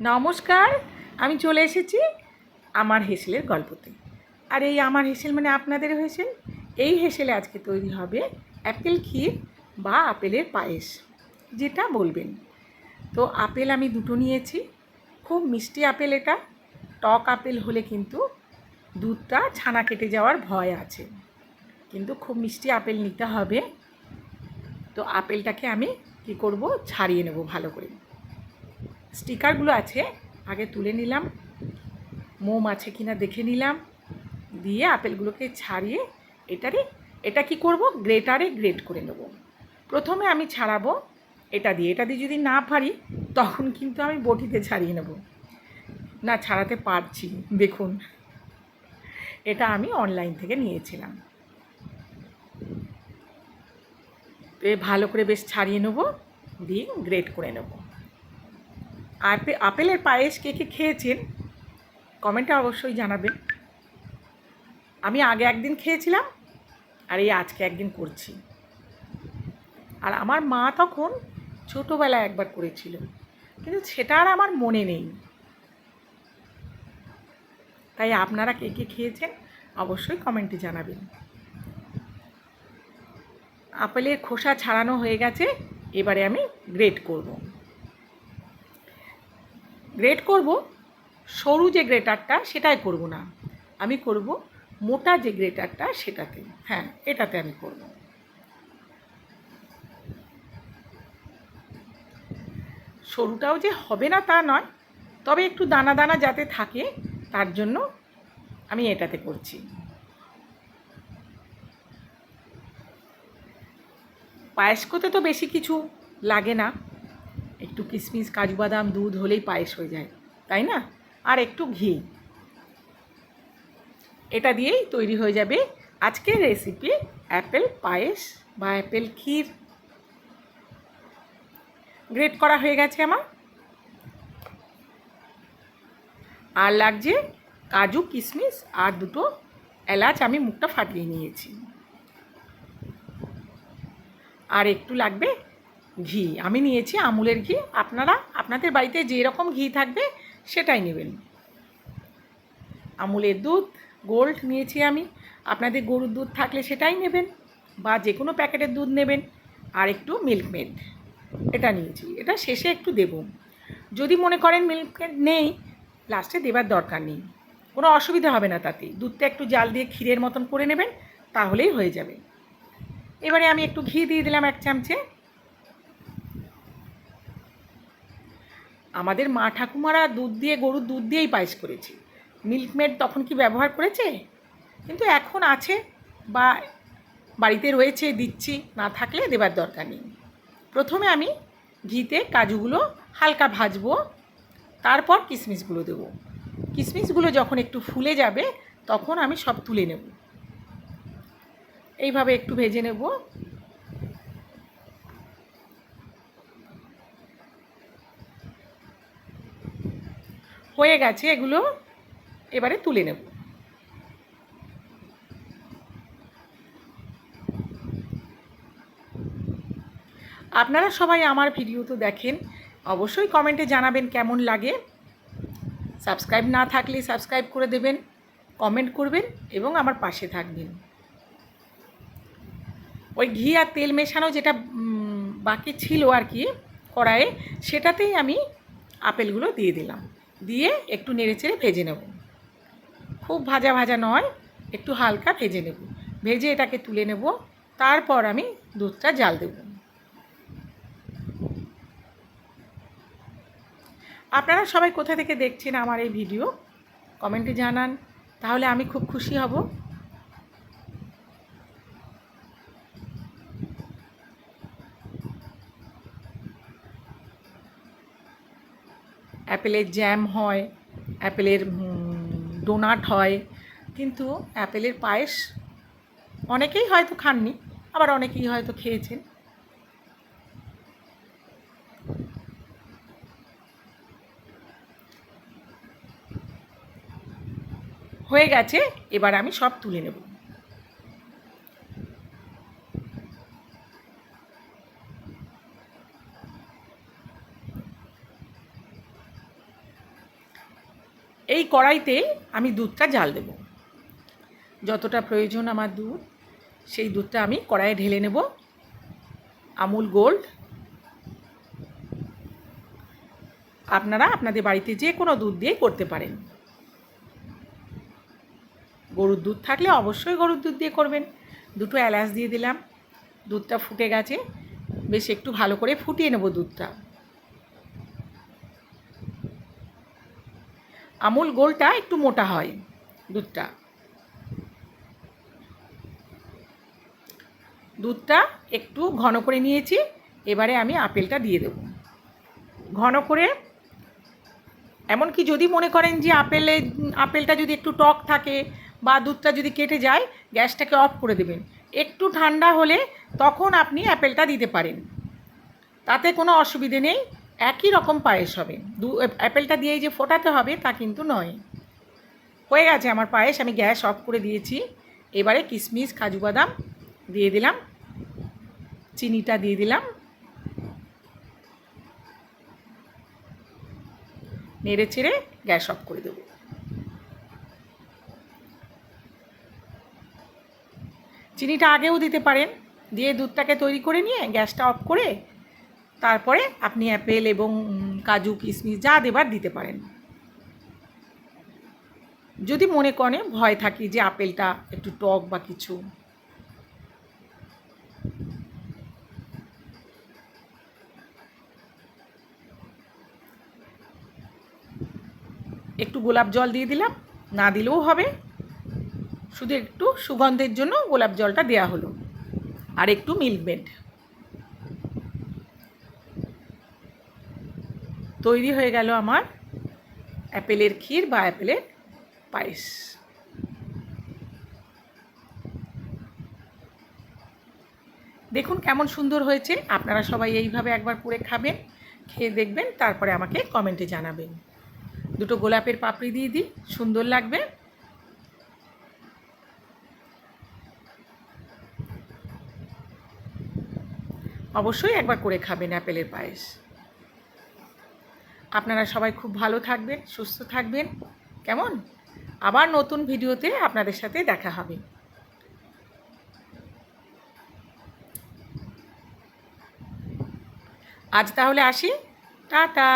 নমস্কার, আমি চলে এসেছি আমার হেসেলের গল্পতে আর এই আমার হেসেল মানে আপনাদের হেসেল? এই হেসেলে আজকে তৈরি হবে অ্যাপেল ক্ষীর বা আপেলের পায়েস, যেটা বলবেন। তো আপেল আমি দুটো নিয়েছি, খুব মিষ্টি আপেল এটা। টক আপেল হলে কিন্তু দুধটা ছানা কেটে যাওয়ার ভয় আছে। কিন্তু খুব মিষ্টি আপেল নিতে হবে। তো আপেলটাকে আমি কি করব? ছাড়িয়ে নেব ভালো করে। স্টিকারগুলো আছে, আগে তুলে নিলাম। মোম আছে কিনা দেখে নিলাম। দিয়ে আপেলগুলোকে ছাড়িয়ে এটারে, এটা কি করব? গ্রেটারে গ্রেট করে নেব। প্রথমে আমি ছাড়াবো এটা দিয়ে। এটা দিয়ে যদি না পারি, তখন কিন্তু আমি বটিতে ছাড়িয়ে নেব। না, ছাড়াতে পারছি। দেখুন, এটা আমি অনলাইন থেকে নিয়েছিলাম। ভালো করে বেশ ছাড়িয়ে নেব, দিয়ে গ্রেট করে নেব। আপে, আপেলের পায়েস কে কে খেয়েছেন? কমেন্টে অবশ্যই জানাবেন। আমি আগে একদিন খেয়েছিলাম আর এই আজকে একদিন করছি। আর আমার মা তখন ছোটোবেলায় একবার করেছিল, কিন্তু সেটা আর আমার মনে নেই। তাই আপনারা কে কে খেয়েছেন অবশ্যই কমেন্টে জানাবেন। আপেলের খোসা ছাড়ানো হয়ে গেছে, এবারে আমি গ্রেট করব। গ্রেট করব, সরু যে গ্রেটারটা সেটাই করব না। আমি করব মোটা যে গ্রেটারটা সেটাতে। হ্যাঁ এটাতে আমি করব। সরুটাও যে হবে না তা নয়, তবে একটু দানা দানা যাতে থাকে, তার জন্য আমি এটাতে করছি। পায়েস করতে তো বেশি কিছু লাগে না। একটু কিশমিশ কাজু বাদাম, দুধ হলেই পায়েস হয়ে যায়, তাই না? আর একটু ঘি। এটা দিয়েই তৈরি হয়ে যাবে আজকের রেসিপি অ্যাপেল পায়েস বা অ্যাপেল ক্ষীর। গ্রেট করা হয়ে গেছে আমার। আর লাগছে কাজু কিশমিশ আর দুটো এলাচ, আমি মুখটা ফাটিয়ে নিয়েছি। আর একটু লাগবে ঘি। আমি নিয়েছি আমুলের ঘি। আপনারা, আপনাদের বাড়িতে যে রকম ঘি থাকবে, সেটাই নেবেন। আমুলের দুধ, গোল্ড নিয়েছি আমি। আপনাদের গরুর দুধ থাকলে সেটাই নেবেন বা যে কোনো প্যাকেটের দুধ নেবেন। আর একটু মিল্ক মেড এটা নিয়েছি। এটা শেষে একটু দেব। যদি মনে করেন মিল্ক মেড নেই, লাস্টে দেবার দরকার নেই। কোনো অসুবিধা হবে না তাতে। দুধটা একটু জাল দিয়ে ক্ষীরের মতন করে নেবেন, তাহলেই হয়ে যাবে। এবারে আমি একটু ঘি দিয়ে দিলাম এক চামচে। আমাদের মা ঠাকুমারা দুধ দিয়ে, গরুর দুধ দিয়েই পায়েস করেছে। মিল্কমেড তখন কি ব্যবহার করেছে? কিন্তু এখন আছে বা বাড়িতে রয়েছে, দিচ্ছি, না থাকলে দেবার দরকার নেই। প্রথমে আমি ঘিতে কাজুগুলো হালকা ভাজবো, তারপর কিশমিশগুলো দেবো। কিশমিশগুলো যখন একটু ফুলে যাবে, তখন আমি সব তুলে নেব। এইভাবে একটু ভেজে নেব। হয়ে গেছে এগুলো, এবারে তুলে নেব। আপনারা সবাই আমার ভিডিও তো দেখেন, অবশ্যই কমেন্টে জানাবেন কেমন লাগে। সাবস্ক্রাইব না থাকলে সাবস্ক্রাইব করে দেবেন, কমেন্ট করবেন এবং আমার পাশে থাকবেন। ওই ঘি আর তেল মেশানো যেটা বাকি ছিল আর কি কড়াইয়ে, সেটাতেই আমি আপেলগুলো দিয়ে দিলাম। দিয়ে একটু নেড়েচেড়ে ভেজে নেব। খুব ভাজা ভাজা নয়, একটু হালকা ভেজে নেব। ভেজে এটাকে তুলে নেব, তারপর আমি দুধটা জাল দেব। আপনারা সবাই কোথা থেকে দেখছেন আমার এই ভিডিও? কমেন্টে জানান, তাহলে আমি খুব খুশি হব। অ্যাপেলের জ্যাম হয়, অ্যাপেলের ডোনাট হয়, কিন্তু অ্যাপেলের পায়েস অনেকেই হয়তো খাননি, আবার অনেকেই হয়তো খেয়েছেন। হয়ে গেছে, এবার আমি সব তুলে নেব। এই কড়াইতে আমি দুধটা জাল দেব। যতটা প্রয়োজন আমার দুধ, সেই দুধটা আমি কড়াইয়ে ঢেলে নেব। আমুল গোল্ড। আপনারা আপনাদের বাড়িতে যে কোনো দুধ দিয়ে করতে পারেন। গরুর দুধ থাকলে অবশ্যই গরুর দুধ দিয়ে করবেন। দুটো এলাচ দিয়ে দিলাম। দুধটা ফুটে গেছে। বেশ একটু ভালো করে ফুটিয়ে নেব দুধটা। আমুল গোলটা একটু মোটা হয়, দুধটা। দুধটা একটু ঘন করে নিয়েছি, এবারে আমি আপেলটা দিয়ে দেব। ঘন করে, এমনকি যদি মনে করেন যে আপেলে, আপেলটা যদি একটু টক থাকে বা দুধটা যদি কেটে যায়, গ্যাসটাকে অফ করে দেবেন। একটু ঠান্ডা হলে তখন আপনি অ্যাপেলটা দিতে পারেন। তাতে কোনো অসুবিধে নেই। একই রকম পায়েস হবে। দু, অ্যাপেলটা দিয়েই যে ফোটাতে হবে তা কিন্তু নয়। হয়ে গেছে আমার পায়েস, আমি গ্যাস অফ করে দিয়েছি। এবারে কিশমিশ কাজু বাদাম দিয়ে দিলাম। চিনিটা দিয়ে দিলাম। নেড়ে চেড়ে গ্যাস অফ করে দেবো। চিনিটা আগেও দিতে পারেন। দিয়ে দুধটাকে তৈরি করে নিয়ে গ্যাসটা অফ করে তারপরে আপনি অ্যাপেল এবং কাজু, কিশমিশ যা দেবার দিতে পারেন। যদি মনে করে ভয় থাকি যে আপেলটা একটু টক বা কিছু। একটু গোলাপ জল দিয়ে দিলাম, না দিলেও হবে। শুধু একটু সুগন্ধের জন্য গোলাপ জলটা দেওয়া হলো। আর একটু মিল্ক মেড তৈরি হয়ে গেল আমার অ্যাপেলের ক্ষীর বা অ্যাপেলের পায়েস। দেখুন কেমন সুন্দর হয়েছে। আপনারা সবাই এইভাবে একবার করে খাবেন, খেয়ে দেখবেন, তারপরে আমাকে কমেন্টে জানাবেন। দুটো গোলাপের পাপড়ি দিয়ে দিই, সুন্দর লাগবে। অবশ্যই একবার করে খাবেন অ্যাপেলের পায়েস। আপনারা সবাই খুব ভালো থাকবেন, সুস্থ থাকবেন। কেমন? আবার নতুন ভিডিওতে আপনাদের সাথে দেখা হবে। আজ তাহলে আসি। টাটা!